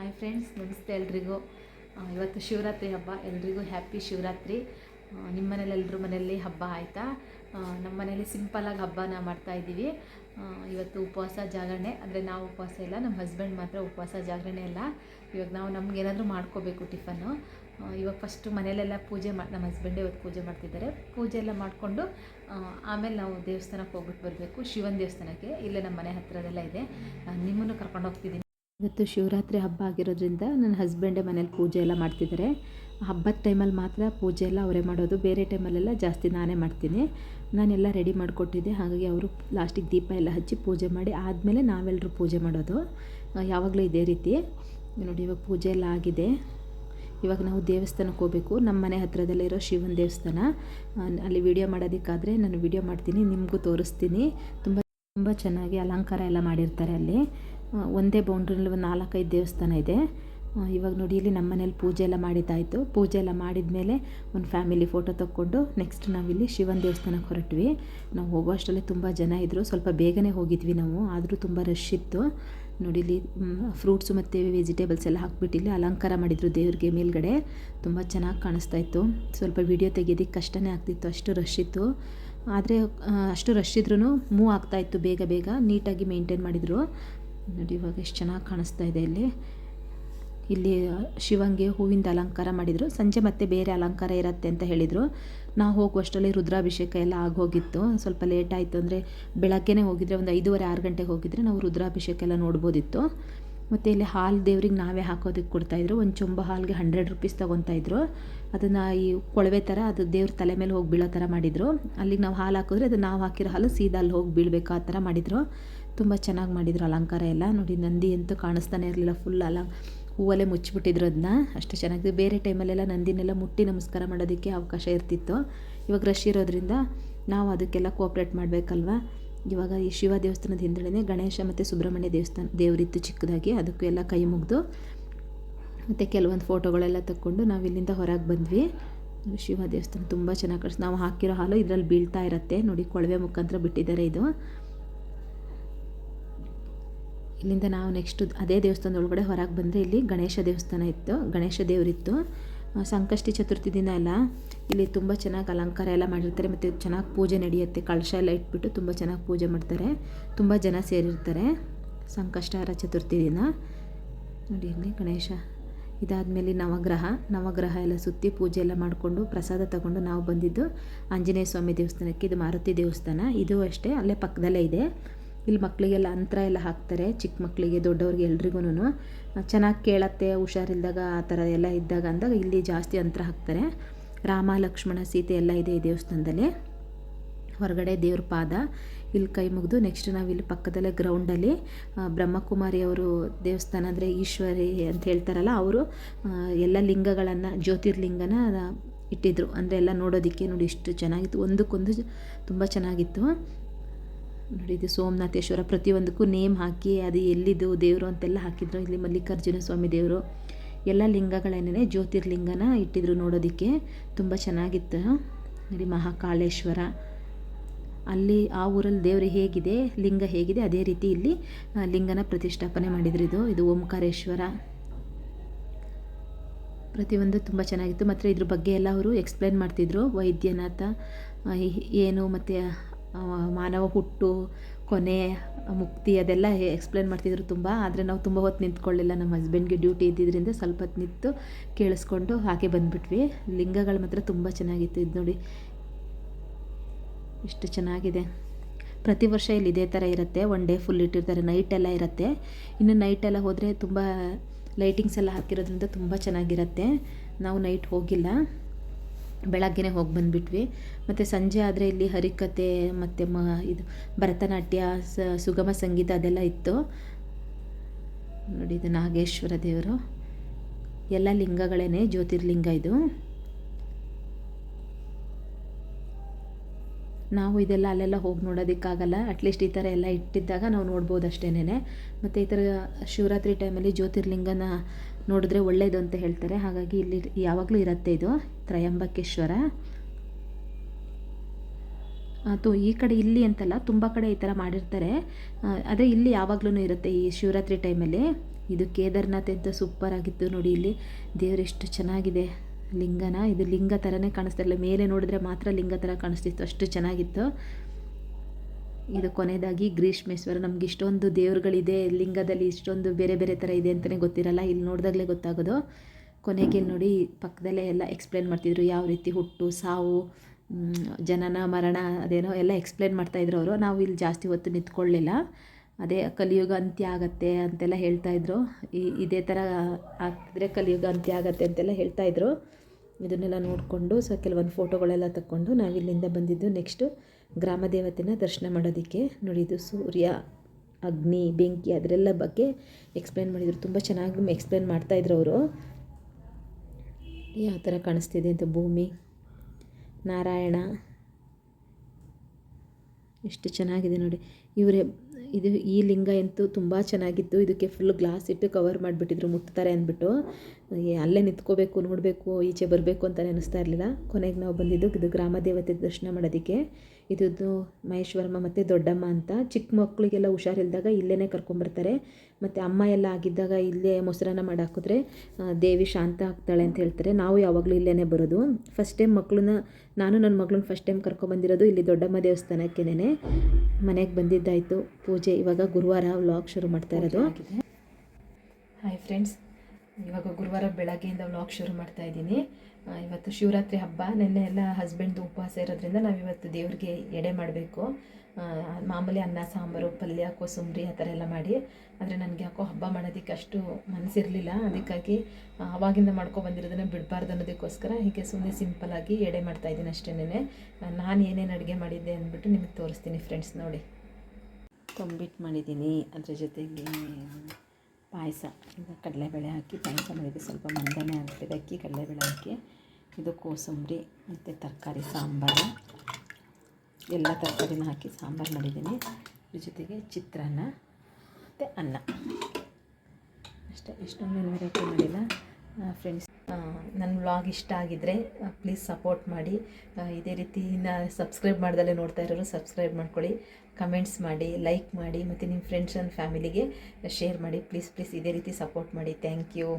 Hi friends ನಮಸ್ತೆ ಎಲ್ರಿಗೂ. ಇವತ್ತು ಶಿವರಾತ್ರಿ ಹಬ್ಬ. ಎಲ್ರಿಗೂ ಹ್ಯಾಪಿ ಶಿವರಾತ್ರಿ. ನಿಮ್ಮ ಮನೇಲಿ ಎಲ್ಲರ ಮನೆಯಲ್ಲಿ ಹಬ್ಬ ಆಯಿತಾ? ನಮ್ಮ ಮನೇಲಿ ಸಿಂಪಲಾಗಿ ಹಬ್ಬನ ಮಾಡ್ತಾ ಇದ್ದೀವಿ. ಇವತ್ತು ಉಪವಾಸ ಜಾಗರಣೆ. ಅಂದರೆ ನಾವು ಉಪವಾಸ ಇಲ್ಲ, ನಮ್ಮ ಹಸ್ಬೆಂಡ್ ಮಾತ್ರ ಉಪವಾಸ ಜಾಗರಣೆ ಇಲ್ಲ ಇವಾಗ ನಾವು ನಮಗೇನಾದರೂ ಮಾಡ್ಕೋಬೇಕು ಟಿಫನ್ನು. ಇವಾಗ ಫಸ್ಟು ಮನೆಯಲ್ಲೆಲ್ಲ ಪೂಜೆ ಮಾಡಿ ನಮ್ಮ ಹಸ್ಬೆಂಡೇ ಇವತ್ತು ಪೂಜೆ ಮಾಡ್ತಿದ್ದಾರೆ. ಪೂಜೆ ಎಲ್ಲ ಮಾಡಿಕೊಂಡು ಆಮೇಲೆ ನಾವು ದೇವಸ್ಥಾನಕ್ಕೆ ಹೋಗ್ಬಿಟ್ಟು ಬರಬೇಕು. ಶಿವನ ದೇವಸ್ಥಾನಕ್ಕೆ. ಇಲ್ಲೇ ನಮ್ಮ ಮನೆ ಹತ್ರದೆಲ್ಲ ಇದೆ. ನಿಮ್ಮನ್ನು ಕರ್ಕೊಂಡು ಹೋಗ್ತಿದ್ದೀನಿ. ಇವತ್ತು ಶಿವರಾತ್ರಿ ಹಬ್ಬ ಆಗಿರೋದ್ರಿಂದ ನನ್ನ ಹಸ್ಬೆಂಡೇ ಮನೇಲಿ ಪೂಜೆ ಎಲ್ಲ ಮಾಡ್ತಿದ್ದಾರೆ. ಹಬ್ಬದ ಟೈಮಲ್ಲಿ ಮಾತ್ರ ಪೂಜೆ ಎಲ್ಲ ಅವರೇ ಮಾಡೋದು. ಬೇರೆ ಟೈಮಲ್ಲೆಲ್ಲ ಜಾಸ್ತಿ ನಾನೇ ಮಾಡ್ತೀನಿ. ನಾನೆಲ್ಲ ರೆಡಿ ಮಾಡಿಕೊಟ್ಟಿದ್ದೆ. ಹಾಗಾಗಿ ಅವರು ಲಾಸ್ಟಿಗೆ ದೀಪ ಎಲ್ಲ ಹಚ್ಚಿ ಪೂಜೆ ಮಾಡಿ ಆದಮೇಲೆ ನಾವೆಲ್ಲರೂ ಪೂಜೆ ಮಾಡೋದು. ಯಾವಾಗಲೂ ಇದೇ ರೀತಿ. ನೋಡಿ, ಇವಾಗ ಪೂಜೆ ಎಲ್ಲ ಆಗಿದೆ. ಇವಾಗ ನಾವು ದೇವಸ್ಥಾನಕ್ಕೆ ಹೋಗಬೇಕು. ನಮ್ಮ ಮನೆ ಹತ್ರದಲ್ಲೇ ಇರೋ ಶಿವನ ದೇವಸ್ಥಾನ. ಅಲ್ಲಿ ವಿಡಿಯೋ ಮಾಡೋದಕ್ಕಾದರೆ ನಾನು ವಿಡಿಯೋ ಮಾಡ್ತೀನಿ. ನಿಮಗೂ ತೋರಿಸ್ತೀನಿ. ತುಂಬ ತುಂಬ ಚೆನ್ನಾಗಿ ಅಲಂಕಾರ ಎಲ್ಲ ಮಾಡಿರ್ತಾರೆ ಅಲ್ಲಿ. ಒಂದೇ ಬೌಂಡ್ರಿಯಲ್ಲಿ ಒಂದು ನಾಲ್ಕೈದು ದೇವಸ್ಥಾನ ಇದೆ. ಇವಾಗ ನೋಡಿ, ಇಲ್ಲಿ ನಮ್ಮ ಮನೇಲಿ ಪೂಜೆ ಎಲ್ಲ ಮಾಡಿದ್ದಾಯಿತು. ಪೂಜೆ ಎಲ್ಲ ಮಾಡಿದ ಮೇಲೆ ಒಂದು ಫ್ಯಾಮಿಲಿ ಫೋಟೋ ತಕ್ಕೊಂಡು ನೆಕ್ಸ್ಟ್ ನಾವಿಲ್ಲಿ ಶಿವನ ದೇವಸ್ಥಾನಕ್ಕೆ ಹೊರಟ್ವಿ. ನಾವು ಹೋಗೋ ಅಷ್ಟರಲ್ಲಿ ತುಂಬ ಜನ ಇದ್ದರು ಸ್ವಲ್ಪ ಬೇಗನೆ ಹೋಗಿದ್ವಿ ನಾವು, ಆದರೂ ತುಂಬ ರಶ್ ಇತ್ತು. ನೋಡಿ, ಇಲ್ಲಿ ಫ್ರೂಟ್ಸು ಮತ್ತು ವೆಜಿಟೇಬಲ್ಸ್ ಎಲ್ಲ ಹಾಕ್ಬಿಟ್ಟು ಇಲ್ಲಿ ಅಲಂಕಾರ ಮಾಡಿದರು ದೇವ್ರಿಗೆ ಮೇಲ್ಗಡೆ. ತುಂಬ ಚೆನ್ನಾಗಿ ಕಾಣಿಸ್ತಾ ಇತ್ತು. ಸ್ವಲ್ಪ ವಿಡಿಯೋ ತೆಗೆಯೋದಕ್ಕೆ ಕಷ್ಟನೇ ಆಗ್ತಿತ್ತು, ಅಷ್ಟು ರಶ್ ಇತ್ತು. ಆದರೆ ಅಷ್ಟು ರಶ್ ಇದ್ರೂ ಮೂವ್ ಆಗ್ತಾಯಿತ್ತು ಬೇಗ ಬೇಗ, ನೀಟಾಗಿ ಮೇಂಟೈನ್ ಮಾಡಿದರು. ನೋಡಿ, ಇವಾಗ ಎಷ್ಟು ಚೆನ್ನಾಗಿ ಕಾಣಿಸ್ತಾ ಇದೆ ಇಲ್ಲಿ. ಇಲ್ಲಿ ಶಿವಂಗೆ ಹೂವಿಂದ ಅಲಂಕಾರ ಮಾಡಿದರು. ಸಂಜೆ ಮತ್ತೆ ಬೇರೆ ಅಲಂಕಾರ ಇರುತ್ತೆ ಅಂತ ಹೇಳಿದರು. ನಾವು ಹೋಗುವಷ್ಟರಲ್ಲಿ ರುದ್ರಾಭಿಷೇಕ ಎಲ್ಲ ಆಗೋಗಿತ್ತು ಸ್ವಲ್ಪ ಲೇಟ್ ಆಯಿತು ಅಂದರೆ ಬೆಳಗ್ಗೆನೇ ಹೋಗಿದ್ರೆ, ಒಂದು ಐದೂವರೆ, ಆರು ಗಂಟೆಗೆ ಹೋಗಿದ್ರೆ ನಾವು ರುದ್ರಾಭಿಷೇಕ ಎಲ್ಲ ನೋಡ್ಬೋದಿತ್ತು. ಮತ್ತು ಇಲ್ಲಿ ಹಾಲು ದೇವ್ರಿಗೆ ನಾವೇ ಹಾಕೋದಕ್ಕೆ ಕೊಡ್ತಾಯಿದ್ರು ಒಂದು ಚೊಂಬ ಹಾಲಿಗೆ ಹಂಡ್ರೆಡ್ ರುಪೀಸ್ ತೊಗೊತಾಯಿದ್ರು ಅದನ್ನು ಈ ಕೊಳವೆ ಥರ ಅದು ದೇವ್ರ ತಲೆ ಮೇಲೆ ಹೋಗಿ ಬೀಳೋ ಥರ ಮಾಡಿದರು. ಅಲ್ಲಿಗೆ ನಾವು ಹಾಲು ಹಾಕಿದ್ರೆ ಅದು ನಾವು ಹಾಕಿರೋ ಹಾಲು ಸೀದಾ ಅಲ್ಲಿ ಹೋಗಿ ಬೀಳಬೇಕು ಆ ಥರ ಮಾಡಿದರು. ತುಂಬ ಚೆನ್ನಾಗಿ ಮಾಡಿದ್ರು ಅಲಂಕಾರ ಎಲ್ಲ. ನೋಡಿ, ನಂದಿ ಅಂತೂ ಕಾಣಿಸ್ತಾನೆ ಇರಲಿಲ್ಲ ಫುಲ್ ಅಲ. ಹೂವಲ್ಲೇ ಮುಚ್ಚಿಬಿಟ್ಟಿದ್ರು ಅದನ್ನ ಅಷ್ಟು ಚೆನ್ನಾಗಿದೆ. ಬೇರೆ ಟೈಮಲ್ಲೆಲ್ಲ ನಂದಿನೆಲ್ಲ ಮುಟ್ಟಿ ನಮಸ್ಕಾರ ಮಾಡೋದಕ್ಕೆ ಅವಕಾಶ ಇರ್ತಿತ್ತು. ಇವಾಗ ರಶ್ ಇರೋದ್ರಿಂದ ನಾವು ಅದಕ್ಕೆಲ್ಲ ಕೋಆಪ್ರೇಟ್ ಮಾಡಬೇಕಲ್ವ? ಇವಾಗ ಈ ಶಿವ ದೇವಸ್ಥಾನದ ಹಿಂದ್ಗಡೆ ಗಣೇಶ ಮತ್ತು ಸುಬ್ರಹ್ಮಣ್ಯ ದೇವಸ್ಥಾನ, ದೇವರಿತ್ತು ಚಿಕ್ಕದಾಗಿ. ಅದಕ್ಕೂ ಎಲ್ಲ ಕೈ ಮುಗಿದು ಮತ್ತು ಕೆಲವೊಂದು ಫೋಟೋಗಳೆಲ್ಲ ತಕ್ಕೊಂಡು ನಾವು ಇಲ್ಲಿಂದ ಹೊರಗೆ ಬಂದ್ವಿ. ಶಿವ ದೇವಸ್ಥಾನ ತುಂಬ ಚೆನ್ನಾಗಿ ಕಾಣಿಸ್ ನಾವು ಹಾಕಿರೋ ಹಾಲು ಇದರಲ್ಲಿ ಬೀಳ್ತಾ ಇರತ್ತೆ. ನೋಡಿ, ಕೊಳವೆ ಮುಖಾಂತರ ಬಿಟ್ಟಿದ್ದಾರೆ ಇದು. ಇಲ್ಲಿಂದ ನಾವು ನೆಕ್ಸ್ಟ್ ಅದೇ ದೇವಸ್ಥಾನದ ಒಳಗಡೆ ಹೊರಗೆ ಬಂದರೆ ಇಲ್ಲಿ ಗಣೇಶ ದೇವಸ್ಥಾನ ಇತ್ತು. ಗಣೇಶ ದೇವರಿತ್ತು. ಸಂಕಷ್ಟಿ ಚತುರ್ಥಿ ದಿನ ಎಲ್ಲ ಇಲ್ಲಿ ತುಂಬ ಚೆನ್ನಾಗಿ ಅಲಂಕಾರ ಎಲ್ಲ ಮಾಡಿರ್ತಾರೆ ಮತ್ತು ಚೆನ್ನಾಗಿ ಪೂಜೆ ನಡೆಯುತ್ತೆ. ಕಳಶ ಎಲ್ಲ ಇಟ್ಬಿಟ್ಟು ತುಂಬ ಚೆನ್ನಾಗಿ ಪೂಜೆ ಮಾಡ್ತಾರೆ. ತುಂಬ ಜನ ಸೇರಿರ್ತಾರೆ ಸಂಕಷ್ಟಾರ ಚತುರ್ಥಿ ದಿನ. ನೋಡಿ ಇಲ್ಲಿ ಗಣೇಶ ಇದಾದಮೇಲೆ ನವಗ್ರಹ. ನವಗ್ರಹ ಎಲ್ಲ ಸುತ್ತಿ ಪೂಜೆ ಎಲ್ಲ ಮಾಡಿಕೊಂಡು ಪ್ರಸಾದ ತಗೊಂಡು ನಾವು ಬಂದಿದ್ದು ಆಂಜನೇಯ ಸ್ವಾಮಿ ದೇವಸ್ಥಾನಕ್ಕೆ. ಇದು ಮಾರುತಿ ದೇವಸ್ಥಾನ. ಇದು ಅಷ್ಟೇ, ಅಲ್ಲೇ ಪಕ್ಕದಲ್ಲೇ ಇದೆ. ಇಲ್ಲಿ ಮಕ್ಕಳಿಗೆಲ್ಲ ಅಂತರ ಎಲ್ಲ ಹಾಕ್ತಾರೆ, ಚಿಕ್ಕ ಮಕ್ಕಳಿಗೆ ದೊಡ್ಡವ್ರಿಗೆ ಎಲ್ರಿಗೂ ಚೆನ್ನಾಗಿ ಕೇಳತ್ತೆ, ಹುಷಾರಿಲ್ದಾಗ ಆ ಥರ ಎಲ್ಲ ಇದ್ದಾಗ ಅಂದಾಗ ಇಲ್ಲಿ ಜಾಸ್ತಿ ಅಂತರ ಹಾಕ್ತಾರೆ. ರಾಮ, ಲಕ್ಷ್ಮಣ, ಸೀತೆ ಎಲ್ಲ ಇದೆ ಈ ದೇವಸ್ಥಾನದಲ್ಲಿ. ಹೊರಗಡೆ ದೇವ್ರ ಪಾದ. ಇಲ್ಲಿ ಕೈ ಮುಗಿದು ನೆಕ್ಸ್ಟ್ ನಾವು ಇಲ್ಲಿ ಪಕ್ಕದಲ್ಲೇ ಗ್ರೌಂಡಲ್ಲಿ ಬ್ರಹ್ಮಕುಮಾರಿ ಅವರು ದೇವಸ್ಥಾನ ಅಂದರೆ ಈಶ್ವರಿ ಅಂತ ಹೇಳ್ತಾರಲ್ಲ, ಅವರು ಎಲ್ಲ ಲಿಂಗಗಳನ್ನು, ಜ್ಯೋತಿರ್ಲಿಂಗನ ಇಟ್ಟಿದ್ರು. ಅಂದರೆ ಎಲ್ಲ ನೋಡೋದಕ್ಕೆ ನೋಡಿ ಇಷ್ಟು ಚೆನ್ನಾಗಿತ್ತು. ಒಂದಕ್ಕೊಂದು ತುಂಬ ಚೆನ್ನಾಗಿತ್ತು. ನೋಡಿ ಇದು ಸೋಮನಾಥೇಶ್ವರ ಪ್ರತಿಯೊಂದಕ್ಕೂ ನೇಮ್ ಹಾಕಿ ಅದು ಎಲ್ಲಿದ್ದು ದೇವರು ಅಂತೆಲ್ಲ ಹಾಕಿದ್ರು. ಇಲ್ಲಿ ಮಲ್ಲಿಕಾರ್ಜುನ ಸ್ವಾಮಿ ದೇವರು. ಎಲ್ಲ ಲಿಂಗಗಳೇನೇ ಜ್ಯೋತಿರ್ಲಿಂಗನ ಇಟ್ಟಿದ್ರು ನೋಡೋದಕ್ಕೆ. ತುಂಬ ಚೆನ್ನಾಗಿತ್ತು. ನೋಡಿ, ಮಹಾಕಾಳೇಶ್ವರ. ಅಲ್ಲಿ ಆ ಊರಲ್ಲಿ ದೇವರು ಹೇಗಿದೆ, ಲಿಂಗ ಹೇಗಿದೆ, ಅದೇ ರೀತಿ ಇಲ್ಲಿ ಲಿಂಗನ ಪ್ರತಿಷ್ಠಾಪನೆ ಮಾಡಿದ್ರು ಇದು. ಇದು ಓಂಕಾರೇಶ್ವರ. ಪ್ರತಿಯೊಂದು ತುಂಬ ಚೆನ್ನಾಗಿತ್ತು. ಮತ್ತು ಇದ್ರ ಬಗ್ಗೆ ಎಲ್ಲ ಅವರು ಎಕ್ಸ್ಪ್ಲೇನ್ ಮಾಡ್ತಿದ್ರು. ವೈದ್ಯನಾಥ ಏನು, ಮತ್ತು ಮಾನವ ಹುಟ್ಟು, ಕೊನೆ, ಮುಕ್ತಿ ಅದೆಲ್ಲ ಎಕ್ಸ್ಪ್ಲೇನ್ ಮಾಡ್ತಿದ್ರು ತುಂಬ. ಆದರೆ ನಾವು ತುಂಬ ಹೊತ್ತು ನಿಂತ್ಕೊಳ್ಳಿಲ್ಲ. ನಮ್ಮ ಹಸ್ಬೆಂಡ್ಗೆ ಡ್ಯೂಟಿ ಇದ್ದಿದ್ದರಿಂದ ಸ್ವಲ್ಪ ಹೊತ್ತು ನಿಂತು ಕೇಳಿಸ್ಕೊಂಡು ಹಾಗೆ ಬಂದುಬಿಟ್ವಿ. ಲಿಂಗಗಳು ಮಾತ್ರ ತುಂಬ ಚೆನ್ನಾಗಿತ್ತು ಇದು ನೋಡಿ. ಇಷ್ಟು ಚೆನ್ನಾಗಿದೆ. ಪ್ರತಿ ವರ್ಷ ಇಲ್ಲಿ ಇದೇ ಥರ ಇರುತ್ತೆ. ಒನ್ ಡೇ ಫುಲ್ ಇಟ್ಟಿರ್ತಾರೆ. ನೈಟ್ ಎಲ್ಲ ಇರುತ್ತೆ. ಇನ್ನು ನೈಟ್ ಎಲ್ಲ ಹೋದರೆ ತುಂಬ ಲೈಟಿಂಗ್ಸ್ ಎಲ್ಲ ಹಾಕಿರೋದ್ರಿಂದ ತುಂಬ ಚೆನ್ನಾಗಿರುತ್ತೆ. ನಾವು ನೈಟ್ ಹೋಗಿಲ್ಲ. ಬೆಳಗ್ಗೆನೇ ಹೋಗಿ ಬಂದುಬಿಟ್ವಿ. ಮತ್ತು ಸಂಜೆ ಆದರೆ ಇಲ್ಲಿ ಹರಿಕತೆ, ಮತ್ತು ಮ, ಇದು ಭರತನಾಟ್ಯ, ಸ, ಸುಗಮ ಸಂಗೀತ ಅದೆಲ್ಲ ಇತ್ತು. ನೋಡಿ ಇದು ನಾಗೇಶ್ವರ ದೇವರು. ಎಲ್ಲ ಲಿಂಗಗಳೇ ಜ್ಯೋತಿರ್ಲಿಂಗ ಇದು. ನಾವು ಇದೆಲ್ಲ ಅಲ್ಲೆಲ್ಲ ಹೋಗಿ ನೋಡೋದಕ್ಕಾಗಲ್ಲ. ಅಟ್ಲೀಸ್ಟ್ ಈ ಥರ ಎಲ್ಲ ಇಟ್ಟಿದ್ದಾಗ ನಾವು ನೋಡ್ಬೋದು ಅಷ್ಟೇನೆ ಮತ್ತು ಈ ಥರ ಶಿವರಾತ್ರಿ ಟೈಮಲ್ಲಿ ಜ್ಯೋತಿರ್ಲಿಂಗನ ನೋಡಿದ್ರೆ ಒಳ್ಳೆಯದು ಅಂತ ಹೇಳ್ತಾರೆ. ಹಾಗಾಗಿ ಇಲ್ಲಿ ಯಾವಾಗಲೂ ಇರುತ್ತೆ ಇದು ತ್ರಯಂಬಕೇಶ್ವರ. ಅದು ಈ ಕಡೆ ಇಲ್ಲಿ ಅಂತಲ್ಲ, ತುಂಬ ಕಡೆ ಈ ಥರ ಮಾಡಿರ್ತಾರೆ. ಅದೇ ಇಲ್ಲಿ ಯಾವಾಗಲೂ ಇರುತ್ತೆ ಈ ಶಿವರಾತ್ರಿ ಟೈಮಲ್ಲಿ ಇದು ಕೇದಾರ್ನಾಥ್ ಅಂತ ಸೂಪರ್ ಆಗಿತ್ತು ನೋಡಿ ಇಲ್ಲಿ. ದೇವ್ರು ಎಷ್ಟು ಚೆನ್ನಾಗಿದೆ ಲಿಂಗನ. ಇದು ಲಿಂಗ ಥರನೇ ಕಾಣಿಸ್ತಾ ಇಲ್ಲ ಮೇಲೆ ನೋಡಿದ್ರೆ ಮಾತ್ರ ಲಿಂಗ ಥರ ಕಾಣಿಸ್ತಿತ್ತು. ಅಷ್ಟು ಚೆನ್ನಾಗಿತ್ತು. ಇದು ಕೊನೆಯದಾಗಿ ಗ್ರೀಷ್ಮೇಶ್ವರ. ನಮ್ಗೆ ಇಷ್ಟೊಂದು ದೇವ್ರುಗಳಿದೆ, ಲಿಂಗದಲ್ಲಿ ಇಷ್ಟೊಂದು ಬೇರೆ ಬೇರೆ ಥರ ಇದೆ ಅಂತಲೇ ಗೊತ್ತಿರಲ್ಲ, ಇಲ್ಲಿ ನೋಡಿದಾಗಲೇ ಗೊತ್ತಾಗೋದು. ಕೊನೆಗೆ ನೋಡಿ ಪಕ್ಕದಲ್ಲೇ ಎಲ್ಲ ಎಕ್ಸ್ಪ್ಲೇನ್ ಮಾಡ್ತಿದ್ರು, ಯಾವ ರೀತಿ ಹುಟ್ಟು, ಸಾವು ಜನನ, ಮರಣ, ಅದೇನೋ ಎಲ್ಲ ಎಕ್ಸ್ಪ್ಲೇನ್ ಮಾಡ್ತಾಯಿದ್ರು ಅವರು. ನಾವು ಇಲ್ಲಿ ಜಾಸ್ತಿ ಹೊತ್ತು ನಿಂತ್ಕೊಳ್ಳಿಲ್ಲ. ಅದೇ ಕಲಿಯುಗ ಅಂತ್ಯ ಆಗತ್ತೆ ಅಂತೆಲ್ಲ ಹೇಳ್ತಾಯಿದ್ರು ಈ, ಇದೇ ಥರ ಆಗ್ತಿದ್ರೆ ಕಲಿಯುಗ ಅಂತ್ಯ ಆಗತ್ತೆ ಅಂತೆಲ್ಲ ಹೇಳ್ತಾಯಿದ್ರು ಇದನ್ನೆಲ್ಲ ನೋಡಿಕೊಂಡು, ಸೊ, ಕೆಲವೊಂದು ಫೋಟೋಗಳೆಲ್ಲ ತಕ್ಕೊಂಡು ನಾವು ಇಲ್ಲಿಂದ ಬಂದಿದ್ದು ನೆಕ್ಸ್ಟು ಗ್ರಾಮ ದೇವತೆನ ದರ್ಶನ ಮಾಡೋದಕ್ಕೆ ನೋಡಿ ಇದು ಸೂರ್ಯ, ಅಗ್ನಿ, ಬೆಂಕಿ ಅದರೆಲ್ಲ ಬಗ್ಗೆ ಎಕ್ಸ್ಪ್ಲೇನ್ ಮಾಡಿದರು. ತುಂಬ ಚೆನ್ನಾಗಿ ಎಕ್ಸ್ಪ್ಲೇನ್ ಮಾಡ್ತಾಯಿದ್ರು ಅವರು. ಯಾವ ಥರ ಕಾಣಿಸ್ತಿದೆ ಅಂತ ಭೂಮಿ, ನಾರಾಯಣ. ಎಷ್ಟು ಚೆನ್ನಾಗಿದೆ ನೋಡಿ. ಇವರೇ, ಇದು ಈ ಲಿಂಗ ಅಂತೂ ತುಂಬ ಚೆನ್ನಾಗಿತ್ತು. ಇದಕ್ಕೆ ಫುಲ್ ಗ್ಲಾಸ್ ಇಟ್ಟು ಕವರ್ ಮಾಡಿಬಿಟ್ಟಿದ್ರು, ಮುಟ್ತಾರೆ ಅಂದ್ಬಿಟ್ಟು. ಅಲ್ಲೇ ನಿಂತ್ಕೋಬೇಕು, ನೋಡಬೇಕು, ಈಚೆ ಬರಬೇಕು ಅಂತ ಅನಿಸ್ತಾ ಇರಲಿಲ್ಲ. ಕೊನೆಗೆ ನಾವು ಬಂದಿದ್ದು ಇದು ಗ್ರಾಮ ದೇವತೆ ದರ್ಶನ ಮಾಡೋದಕ್ಕೆ. ಇದು ಮಹೇಶ್ವರಮ್ಮ ಮತ್ತು ದೊಡ್ಡಮ್ಮ ಅಂತ. ಚಿಕ್ಕ ಮಕ್ಕಳಿಗೆಲ್ಲ ಹುಷಾರಿಲ್ದಾಗ ಇಲ್ಲೇ ಕರ್ಕೊಂಬರ್ತಾರೆ. ಮತ್ತು ಅಮ್ಮ ಎಲ್ಲ ಆಗಿದ್ದಾಗ ಇಲ್ಲೇ ಮೊಸರನ್ನ ಮಾಡಿ ಹಾಕಿದ್ರೆ ದೇವಿ ಶಾಂತ ಆಗ್ತಾಳೆ ಅಂತ ಹೇಳ್ತಾರೆ. ನಾವು ಯಾವಾಗಲೂ ಇಲ್ಲೇ ಬರೋದು. ಫಸ್ಟ್ ಟೈಮ್ ಮಕ್ಕಳನ್ನ ನಾನು ನನ್ನ ಮಗಳನ್ನ ಫಸ್ಟ್ ಟೈಮ್ ಕರ್ಕೊಂಬಂದಿರೋದು ಇಲ್ಲಿ ದೊಡ್ಡಮ್ಮ ದೇವಸ್ಥಾನಕ್ಕೇನೆ ಮನೆಗೆ ಬಂದಿದ್ದಾಯಿತು ಪೂಜೆ. ಇವಾಗ ಗುರುವಾರ ವ್ಲಾಗ್ ಶುರು ಮಾಡ್ತಾ ಇರೋದು. ಹಾಯ್ ಫ್ರೆಂಡ್ಸ್ ಇವಾಗ ಗುರುವಾರ ಬೆಳಗ್ಗೆಯಿಂದ ವ್ಲಾಗ್ ಶುರು ಮಾಡ್ತಾ ಇದ್ದೀನಿ. ಇವತ್ತು ಶಿವರಾತ್ರಿ ಹಬ್ಬ. ನಿನ್ನೆ ಎಲ್ಲ ಹಸ್ಬೆಂಡ್ದು ಉಪವಾಸ ಇರೋದ್ರಿಂದ ನಾವು ಇವತ್ತು ದೇವ್ರಿಗೆ ಎಡೆ ಮಾಡಬೇಕು. ಮಾಮೂಲಿ ಅನ್ನ, ಸಾಂಬಾರು, ಪಲ್ಯ, ಕೋಸಂಬರಿ ಆ ಥರ ಎಲ್ಲ ಮಾಡಿ. ಆದರೆ ನನಗೆ ಯಾಕೋ ಹಬ್ಬ ಮಾಡೋದಕ್ಕೆ ಅಷ್ಟು ಮನಸ್ಸಿರಲಿಲ್ಲ ಅದಕ್ಕಾಗಿ ಆವಾಗಿಂದ ಮಾಡ್ಕೊ ಬಂದಿರೋದನ್ನ ಬಿಡಬಾರ್ದು ಅನ್ನೋದಕ್ಕೋಸ್ಕರ ಹೀಗೆ ಸುಮ್ಮನೆ ಸಿಂಪಲಾಗಿ ಎಡೆ ಮಾಡ್ತಾ ಇದ್ದೀನಿ ಅಷ್ಟೇನೆ ನಾನು ಏನೇನು ಅಡುಗೆ ಮಾಡಿದ್ದೆ ಅಂದ್ಬಿಟ್ಟು ನಿಮಗೆ ತೋರಿಸ್ತೀನಿ ಫ್ರೆಂಡ್ಸ್ ನೋಡಿ. ತಂಬಿಟ್ಟು ಮಾಡಿದ್ದೀನಿ. ಅದರ ಜೊತೆಗೆ ಪಾಯಸ. ಈಗ ಕಡಲೆಬೇಳೆ ಹಾಕಿ, ಪಾಯಸ ಮಾಡಿದ್ದೆ ಸ್ವಲ್ಪ ಮಂದನೆ ಆಗ್ತಿದೆ. ಅಕ್ಕಿ, ಕಡಲೆಬೇಳೆ ಹಾಕಿ, ಇದು ಕೋಸಂಬರಿ ಮತ್ತು ತರಕಾರಿ, ಸಾಂಬಾರು. ಎಲ್ಲ ತರಕಾರಿನ ಹಾಕಿ ಸಾಂಬಾರು ಮಾಡಿದ್ದೀನಿ. ಇದ್ರ ಜೊತೆಗೆ ಚಿತ್ರಾನ್ನ ಮತ್ತು ಅನ್ನ. ಅಷ್ಟೇ ಇಷ್ಟೊಂದು ವೆರೈಟಿ ಮಾಡಿಲ್ಲ. ಫ್ರೆಂಡ್ಸ್ ನನ್ನ ವ್ಲಾಗ್ ಇಷ್ಟ ಆಗಿದ್ದರೆ ಪ್ಲೀಸ್ ಸಪೋರ್ಟ್ ಮಾಡಿ. ಇದೇ ರೀತಿ ನಾ ಸಬ್ಸ್ಕ್ರೈಬ್ ಮಾಡ್ದಲ್ಲೇ ನೋಡ್ತಾ ಇರೋರು ಸಬ್ಸ್ಕ್ರೈಬ್ ಮಾಡ್ಕೊಳ್ಳಿ. ಕಮೆಂಟ್ಸ್ ಮಾಡಿ ಲೈಕ್ ಮಾಡಿ, ಮತ್ತು ನಿಮ್ಮ ಫ್ರೆಂಡ್ಸ್ ಆ್ಯಂಡ್ ಫ್ಯಾಮಿಲಿಗೆ ಶೇರ್ ಮಾಡಿ. ಪ್ಲೀಸ್ ಪ್ಲೀಸ್ ಇದೇ ರೀತಿ ಸಪೋರ್ಟ್ ಮಾಡಿ. Thank you